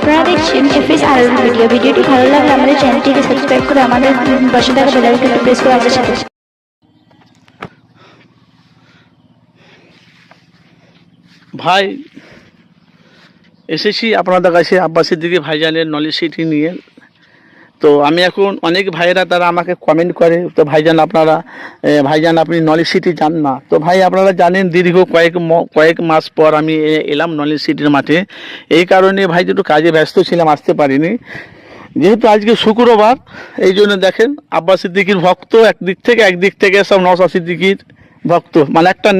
আপনারা দেখছেন এফএস আর ভিডিও ভিডিওটি ভালো লাগলে আমাদের চ্যানেলটিকে সাবস্ক্রাইব করে আমাদের পাশে থাকা বেল আইকনটি প্রেস করে আমাদের সাথে ভাই, এসেছি আপনাদের কাছে আব্বাসের দিকে, ভাইজানের নলেজ সিটি নিয়ে। তো আমি এখন অনেক ভাইয়েরা তারা আমাকে কমেন্ট করে। তো ভাইজান আপনারা ভাইজান আপনি নলেজ সিটি যান না। তো ভাই আপনারা জানেন দীর্ঘ কয়েক কয়েক মাস পর আমি এলাম নলেজ সিটির মাঠে। এই কারণে ভাই একটু কাজে ব্যস্ত ছিলাম, আসতে পারিনি। যেহেতু আজকে শুক্রবার, এই জন্য দেখেন আব্বাস সিদ্দিকির ভক্ত একদিক থেকে একদিক থেকে সব নসা সিদ্দিকির। ভক্ত। মানে একটা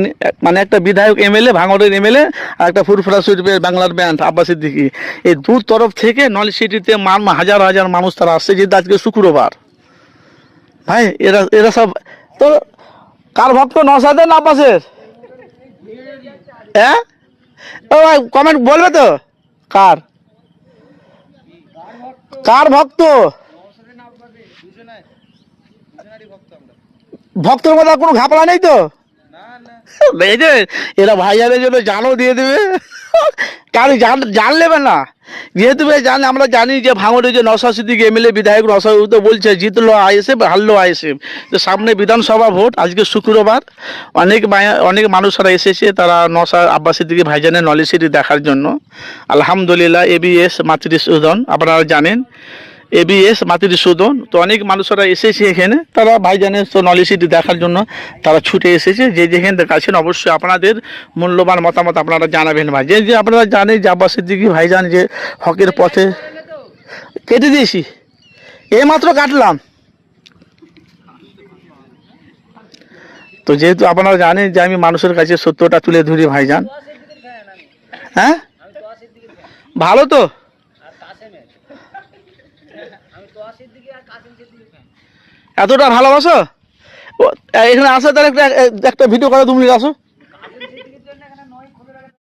মানে একটা বিধায়ক এমএলএ, ভাঙড়ের এমএলএ, আর একটা ফুরফুরা শরীফের বাংলার ব্যান্ড, আব্বাস সিদ্দিকি। এই দু তরফ থেকে নলেজ সিটিতে হাজার হাজার মানুষ তারা আসছে, যেহেতু আজকে শুক্রবার। ভাই, এরা এরা সব তো কার ভক্ত নসাদের না আব্বাসের? হ্যাঁ? ও ভাই কমেন্ট বলবে তো? কার? কার ভক্ত? ভক্তের মধ্যে কোনো ঘাপলা নেই তো? এরা ভাইয়াদের জন্য জানও দিয়ে দেবে। কারও জান জান নেবে না। যেহেতু ভাই জান, আমরা জানি যে ভাঙড়ে যে নশা সিদ্দিক এমএলএ বিধায়ক নশা তো বলছে জিতলো আইএসএফ হারলো আইএসএফ। তো সামনে বিধানসভা ভোট, আজকে শুক্রবার। অনেক অনেক মানুষরা এসেছে, তারা নশা আব্বাস সিদ্দিকি ভাইজানের নলেজ দেখার জন্য। আলহামদুলিল্লাহ, এবিএস মাতৃসূদন, আপনারা জানেন। এবিএস মাতৃসূদন তো অনেক মানুষরা এসেছে এখানে। তারা ভাইজানের তো নলেজিটি দেখার জন্য তারা ছুটে এসেছে। যে যেখানে দেখাচ্ছেন অবশ্যই আপনাদের মূল্যবান মতামত আপনারা জানাবেন ভাই। যে যে আপনারা জানেন যে আব্বাস সিদ্দিকি ভাইজান যে হকের পথে কেটে দিয়েছি। এই মাত্র কাটলাম। তো যেহেতু আপনারা জানেন যে আমি মানুষের কাছে সত্যটা তুলে ধরি ভাইজান। হ্যাঁ? ভালো তো? এতটা ভালোবাসো? এখানে আসো তাহলে একটা ভিডিও করে তুমি আসো।